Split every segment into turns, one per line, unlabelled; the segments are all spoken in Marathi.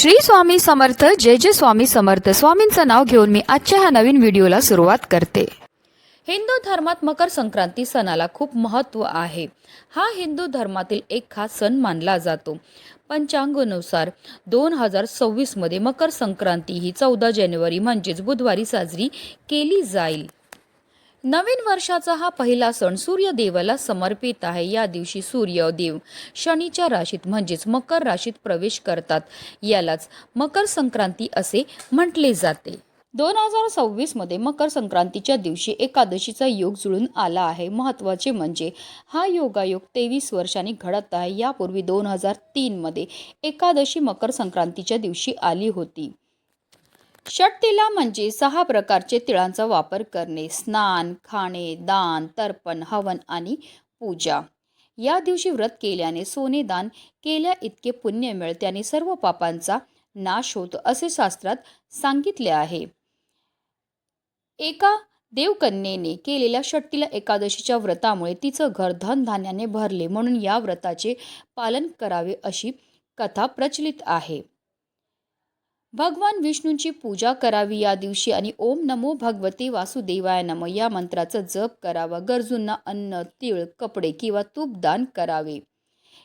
श्री स्वामी समर्थ जय जय स्वामी समर्थ. स्वामींचं नाव घेऊन मी आजच्या ह्या नवीन व्हिडिओला सुरुवात करते. हिंदू धर्मात मकर संक्रांती सणाला खूप महत्त्व आहे. हा हिंदू धर्मातील एक खास सण मानला जातो. पंचांगानुसार दोन हजार सव्वीसमध्ये मकर संक्रांती ही चौदा जानेवारी म्हणजेच बुधवारी साजरी केली जाईल. नवीन वर्षाचा हा पहिला सण सूर्यदेवाला समर्पित आहे. या दिवशी सूर्यदेव शनीच्या राशीत म्हणजेच मकर राशीत प्रवेश करतात. यालाच मकर संक्रांती असे म्हटले जाते. दोन हजार सव्वीसमध्ये मकर संक्रांतीच्या दिवशी एकादशीचा योग जुळून आला आहे. महत्त्वाचे म्हणजे हा योगायोग तेवीस वर्षांनी घडत आहे. यापूर्वी दोन हजार तीनमध्ये एकादशी मकर संक्रांतीच्या दिवशी आली होती. षटतिला म्हणजे सहा प्रकारचे तिळांचा वापर करणे स्नान खाणे दान तर्पण हवन आणि पूजा. या दिवशी व्रत केल्याने सोने दान केल्या इतके पुण्य मिळते आणि सर्व पापांचा नाश होतो असे शास्त्रात सांगितले आहे. एका देवकन्येने केलेल्या षट्टीला एकादशीच्या व्रतामुळे तिचं घर धनधान्याने भरले म्हणून या व्रताचे पालन करावे अशी कथा प्रचलित आहे. भगवान विष्णूंची पूजा करावी या दिवशी आणि ओम नमो भगवते वासुदेवाय नम या मंत्राचा जप करावा गरजूंना अन्न तीळ कपडे किंवा तूप दान करावे.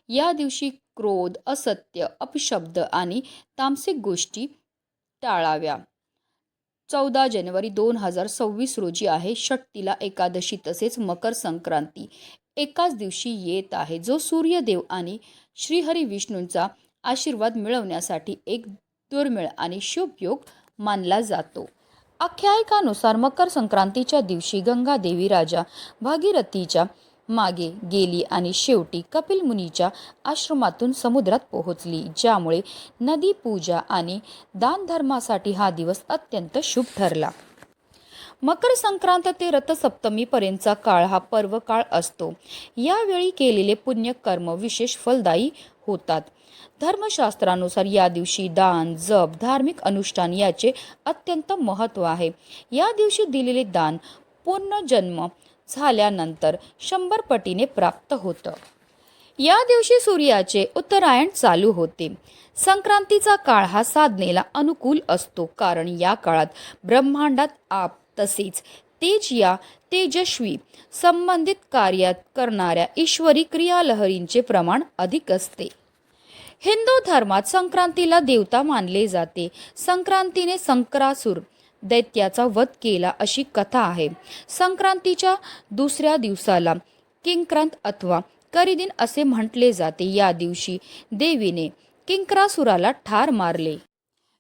या दिवशी क्रोध असत्य अपशब्द आणि तामसिक गोष्टी टाळाव्या. चौदा जानेवारी दोन हजार सव्वीस रोजी आहे षट्टिला एकादशी तसेच मकर संक्रांती. एकाच दिवशी येत आहे जो सूर्यदेव आणि श्रीहरी विष्णूंचा आशीर्वाद मिळवण्यासाठी एक दुर्मिळ आणि शुभ योग मानला जातो. आख्यायिकानुसार मकर संक्रांतीच्या दिवशी गंगा देवी राजा भागीरथीच्या मागे गेली आणि शेवटी कपिल मुनीच्या आश्रमातून समुद्रात पोहोचली ज्यामुळे नदी पूजा आणि दानधर्मासाठी हा दिवस अत्यंत शुभ ठरला. मकर संक्रांत ते रथसप्तमीपर्यंतचा काळ हा पर्व काळ असतो. यावेळी केलेले पुण्यकर्म विशेष फलदायी होतात. धर्मशास्त्रानुसार या दिवशी दान जप धार्मिक अनुष्ठान याचे अत्यंत महत्त्व आहे. या दिवशी दिलेले दान पुनर्जन्म झाल्यानंतर शंभर पटीने प्राप्त होतं. या दिवशी सूर्याचे उत्तरायण चालू होते. संक्रांतीचा काळ हा साधनेला अनुकूल असतो. कारण या काळात ब्रह्मांडात आप तसेच तेज या तेजस्वी संबंधित कार्यात करणाऱ्या ईश्वरी क्रियालहरींचे प्रमाण अधिक असते. हिंदू धर्मात संक्रांतीला देवता मानले जाते. संक्रांतीने संक्रासूर दैत्याचा वध केला अशी कथा आहे. संक्रांतीच्या दुसऱ्या दिवसाला किंक्रांत अथवा करिदिन असे म्हटले जाते. या दिवशी देवीने किंक्रासुराला ठार मारले.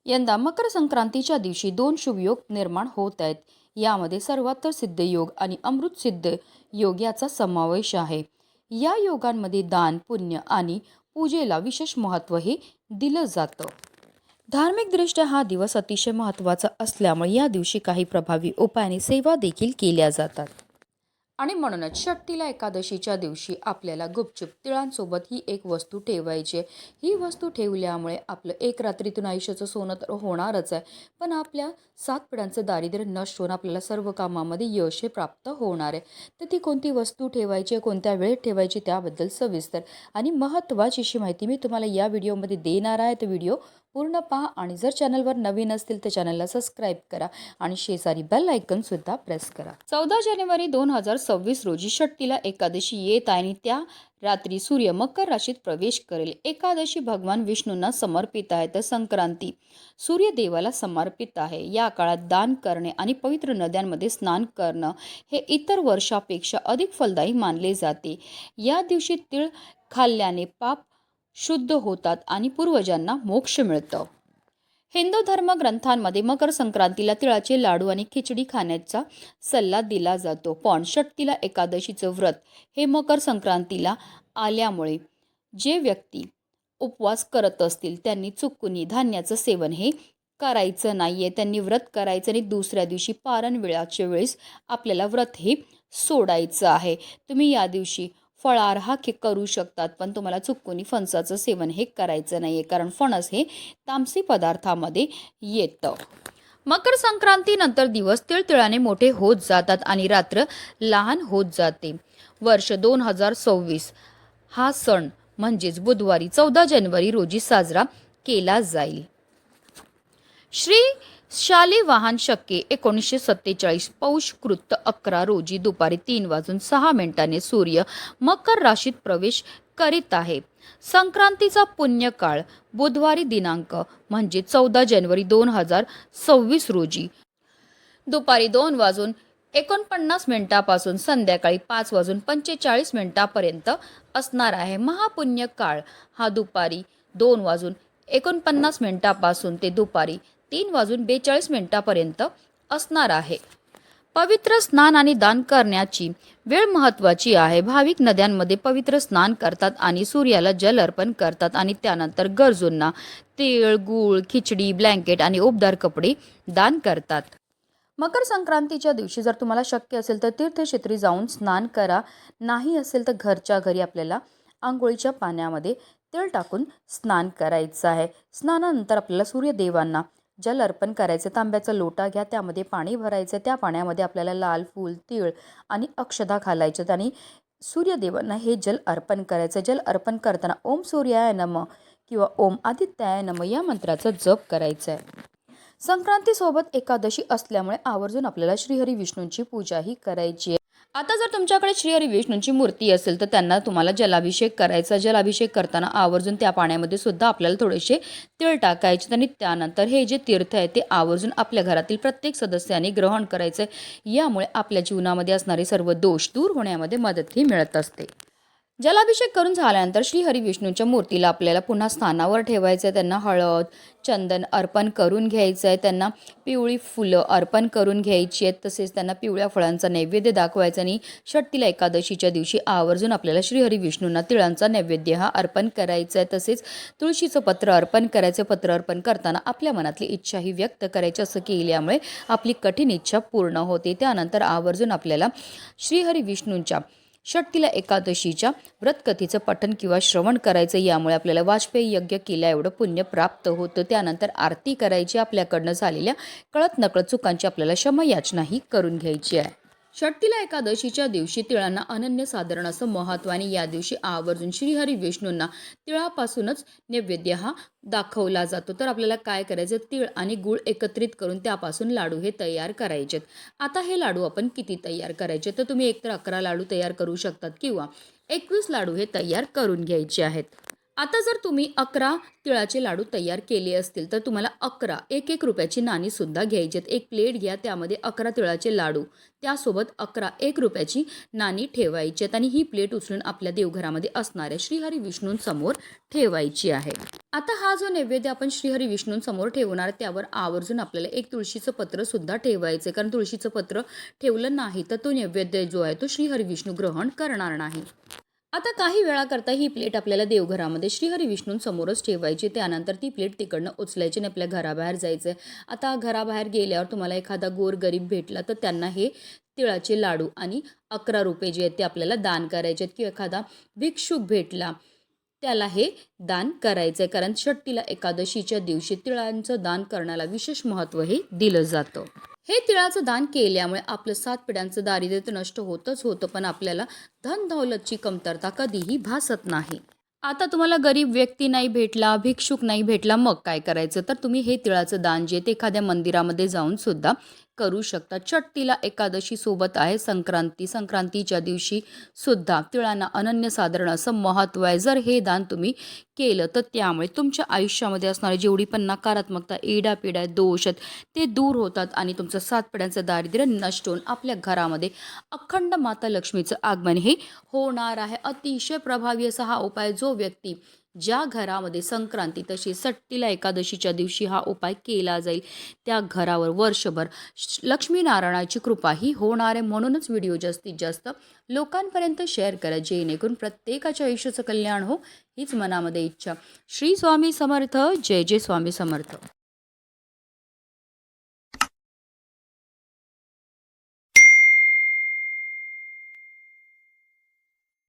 यंदा मकर संक्रांतीच्या दिवशी दोन शुभयोग निर्माण होत आहेत. यामध्ये सर्वात्तर सिद्ध योग आणि अमृत सिद्ध योग याचा समावेश आहे. या योगांमध्ये दान पुण्य आणि पूजेला विशेष महत्त्व हे दिलं जातं. धार्मिकदृष्ट्या हा दिवस अतिशय महत्त्वाचा असल्यामुळे या दिवशी काही प्रभावी उपायाने सेवा देखील केल्या जातात. आणि म्हणूनच षट्टीला एकादशीच्या दिवशी आपल्याला गुपचूप तिळांसोबत ही एक वस्तू ठेवायची आहे. ही वस्तू ठेवल्यामुळे आपलं एक रात्रीतून आयुष्याचं सोनं तर होणारच आहे. पण आपल्या सात पिढ्यांचं दारिद्र्य नष्ट होऊन आपल्याला सर्व कामामध्ये यश हे प्राप्त होणार आहे. तर ती कोणती वस्तू ठेवायची आहे कोणत्या वेळेत ठेवायची त्याबद्दल सविस्तर आणि महत्त्वाची अशी माहिती मी तुम्हाला या व्हिडिओमध्ये देणार आहे. तर व्हिडिओ पूर्ण पहा आणि जर चॅनलवर नवीन असतील तर चॅनलला सबस्क्राईब करा आणि शेजारी बेल आयकन सुद्धा प्रेस करा. चौदा जानेवारी दोन हजार सव्वीस रोजी षट्टीला एकादशी येत आहे आणि त्या रात्री सूर्य मकर राशीत प्रवेश करेल. एकादशी भगवान विष्णूंना समर्पित आहे तर संक्रांती सूर्यदेवाला समर्पित आहे. या काळात दान करणे आणि पवित्र नद्यांमध्ये स्नान करणं हे इतर वर्षापेक्षा अधिक फलदायी मानले जाते. या दिवशी तीळ खाल्ल्याने पाप शुद्ध होतात आणि पूर्वजांना मोक्ष मिळतं. हिंदू धर्म ग्रंथांमध्ये मकर संक्रांतीला तिळाचे लाडू आणि खिचडी खाण्याचा सल्ला दिला जातो. पण षटतीला एकादशीचं व्रत हे मकर संक्रांतीला आल्यामुळे जे व्यक्ती उपवास करत असतील त्यांनी चुकुनी धान्याचं सेवन हे करायचं नाही आहे त्यांनी व्रत करायचं आणि दुसऱ्या दिवशी पारण वेळाच्या वेळेस आपल्याला व्रत हे सोडायचं आहे. तुम्ही या दिवशी फळार हा खे करू शकतात. पण तुम्हाला चुकून फणसाचं सेवन हे करायचं नाही आहे कारण फणस हे तामसी पदार्थामध्ये येतं. मकर संक्रांतीनंतर दिवस तिळतिळाने मोठे होत जातात आणि रात्र लहान होत जाते. वर्ष दोन हजार सव्वीस हा सण म्हणजेच बुधवारी चौदा जानेवारी रोजी साजरा केला जाईल. श्री शालिवाहन शके एकोणीसशे सत्तेचाळीस पौष कृत्त अकरा रोजी दुपारी तीन वाजून सहा मिनिटांनी सूर्य मकर राशीत प्रवेश करीत आहे. संक्रांतीचा पुण्यकाळ बुधवारी दिनांक म्हणजे चौदा जानेवारी दोन हजार सव्वीस रोजी. दुपारी दोन वाजून एकोणपन्नास मिनिटापासून संध्याकाळी पाच वाजून पंचेचाळीस मिनिटापर्यंत असणार आहे महापुण्य काळ हा दुपारी दोन वाजून एकोणपन्नास मिनिटापासून ते दुपारी तीन वाजून बेचाळीस मिनिटापर्यंत असणार आहे. पवित्र स्नान आणि दान करण्याची वेळ महत्त्वाची आहे. भाविक नद्यांमध्ये पवित्र स्नान करतात आणि सूर्याला जल अर्पण करतात आणि त्यानंतर गरजूंना तीळ गूळ खिचडी ब्लँकेट आणि उबदार कपडे दान करतात. मकर संक्रांतीच्या दिवशी जर तुम्हाला शक्य असेल तर तीर्थक्षेत्री जाऊन स्नान करा. नाही असेल तर घरच्या घरी आपल्याला आंघोळीच्या पाण्यामध्ये तेल टाकून स्नान करायचं आहे. स्नानानंतर आपल्याला सूर्यदेवांना जल अर्पण करायचं तांब्याचा लोटा घ्या त्यामध्ये पाणी भरायचं त्या पाण्यामध्ये आपल्याला लाल फूल तीळ आणि अक्षदा घालायच्यात आणि सूर्यदेवांना हे जल अर्पण करायचं जल अर्पण करताना ओम सूर्याय नम किंवा ओम आदित्याय नम या मंत्राचा जप करायचा आहे. संक्रांतीसोबत एकादशी असल्यामुळे आवर्जून आपल्याला श्रीहरी विष्णूंची पूजाही करायची आहे. आता जर तुमच्याकडे श्रीहरी विष्णूंची मूर्ती असेल तर त्यांना तुम्हाला जलाभिषेक करायचा. जलाभिषेक करताना आवर्जून त्या पाण्यामध्ये सुद्धा आपल्याला थोडेसे तिळ टाकायचे आणि त्यानंतर हे जे तीर्थ आहे ते आवर्जून आपल्या घरातील प्रत्येक सदस्याने ग्रहण करायचं आहे यामुळे आपल्या जीवनामध्ये असणारे सर्व दोष दूर होण्यामध्ये मदतही मिळत असते. जलाभिषेक करून झाल्यानंतर श्री हरी विष्णूच्या मूर्तीला आपल्याला पुन्हा स्थानावर ठेवायचं आहे त्यांना हळद चंदन अर्पण करून घ्यायचं आहे त्यांना पिवळी फुलं अर्पण करून घ्यायची आहेत. तसेच त्यांना पिवळ्या फळांचा नैवेद्य दाखवायचा आणि षट्टीला एकादशीच्या दिवशी आवर्जून आपल्याला श्रीहरी विष्णूंना तिळांचा नैवेद्य हा अर्पण करायचा आहे तसेच तुळशीचं पत्र अर्पण करायचं पत्र अर्पण करताना आपल्या मनातली इच्छा ही व्यक्त करायची असं केल्यामुळे आपली कठीण इच्छा पूर्ण होते. त्यानंतर आवर्जून आपल्याला श्रीहरी विष्णूंच्या षटकिला एकादशीच्या व्रतकथेचं पठन किंवा श्रवण करायचं यामुळे आपल्याला वाजपेयी यज्ञ केल्या एवढं पुण्य प्राप्त होतं. त्यानंतर आरती करायची आपल्याकडनं झालेल्या कळत नकळत चुकांची आपल्याला क्षमयाचनाही करून घ्यायची आहे. षट्टीला एकादशीच्या दिवशी तिळांना अनन्य साधारण असं महत्त्व आणि या दिवशी आवर्जून श्रीहरी विष्णूंना तिळापासूनच नैवेद्य हा दाखवला जातो. तर आपल्याला काय करायचं? तीळ आणि गूळ एकत्रित करून त्यापासून लाडू हे तयार करायचेत. आता हे लाडू आपण किती तयार करायचे? तर तुम्ही एकतर अकरा लाडू तयार करू शकतात किंवा एकवीस लाडू हे तयार करून घ्यायचे आहेत. आता जर तुम्ही अकरा तिळाचे लाडू तयार केले असतील तर तुम्हाला अकरा एक एक रुपयाची नाणी सुद्धा घ्यायची आहेत एक प्लेट घ्या त्यामध्ये अकरा तिळाचे लाडू. त्यासोबत अकरा एक रुपयाची नाणी ठेवायची आहेत आणि ही प्लेट उचलून आपल्या देवघरामध्ये असणाऱ्या श्रीहरी विष्णूंसमोर ठेवायची आहे. आता हा जो नैवेद्य आपण श्रीहरी विष्णूंसमोर ठेवणार त्यावर आवर्जून आपल्याला एक तुळशीचं पत्र सुद्धा ठेवायचं कारण तुळशीचं पत्र ठेवलं नाही तर तो नैवेद्य जो आहे तो श्रीहरी विष्णू ग्रहण करणार नाही. आता काही वेळाकरता ही प्लेट आपल्याला देवघरामध्ये श्रीहरी विष्णूंसमोरच ठेवायची. त्यानंतर ती प्लेट तिकडनं उचलायची आणि आपल्या घराबाहेर जायचं. आहे आता घराबाहेर गेल्यावर तुम्हाला एखादा गोर गरीब भेटला तर त्यांना हे तिळाचे लाडू आणि अकरा रुपये जे आहेत ते आपल्याला दान करायचे आहेत. किंवा एखादा भिक्षुक भेटला त्याला हे दान करायचं आहे कारण षट्टीला एकादशीच्या दिवशी तिळांचं दान करण्याला विशेष महत्त्व हे दिलं जातं. हे तिळाचं दान केल्यामुळे आपलं सात पिढ्यांचं दारिद्र्य तर नष्ट होतच होतं. पण आपल्याला धन दौलतची कमतरता कधीही भासत नाही. आता तुम्हाला गरीब व्यक्ती नाही भेटला भिक्षुक नाही भेटला मग काय करायचं? तर तुम्ही हे तिळाचं दान जे ते एखाद्या मंदिरामध्ये जाऊन सुद्धा करू शकता. चट्टीला एकादशी सोबत आहे संक्रांती. संक्रांतीच्या दिवशी सुद्धा तिळांना अनन्यसाधारण असं महत्त्व आहे. जर हे दान तुम्ही केलं तर त्यामुळे तुमच्या आयुष्यामध्ये असणारी जेवढी पण नकारात्मकता एडापिडा दोष आहेत ते दूर होतात आणि तुमचं सात पिढ्यांचं दारिद्र्य नष्ट होऊन आपल्या घरामध्ये अखंड माता लक्ष्मीचं आगमन हे होणार आहे. अतिशय प्रभावी असा हा उपाय जो व्यक्ती ज्या घरामध्ये संक्रांती तशी सट्टीला एकादशीच्या दिवशी हा उपाय केला जाईल त्या घरावर वर्षभर लक्ष्मीनारायणाची कृपा ही होणार आहे म्हणूनच व्हिडिओ जास्तीत जास्त लोकांपर्यंत शेअर करा जेणेकरून प्रत्येकाच्या आयुष्याचं कल्याण हो हीच मनामध्ये इच्छा. श्री स्वामी समर्थ जय जय स्वामी समर्थ.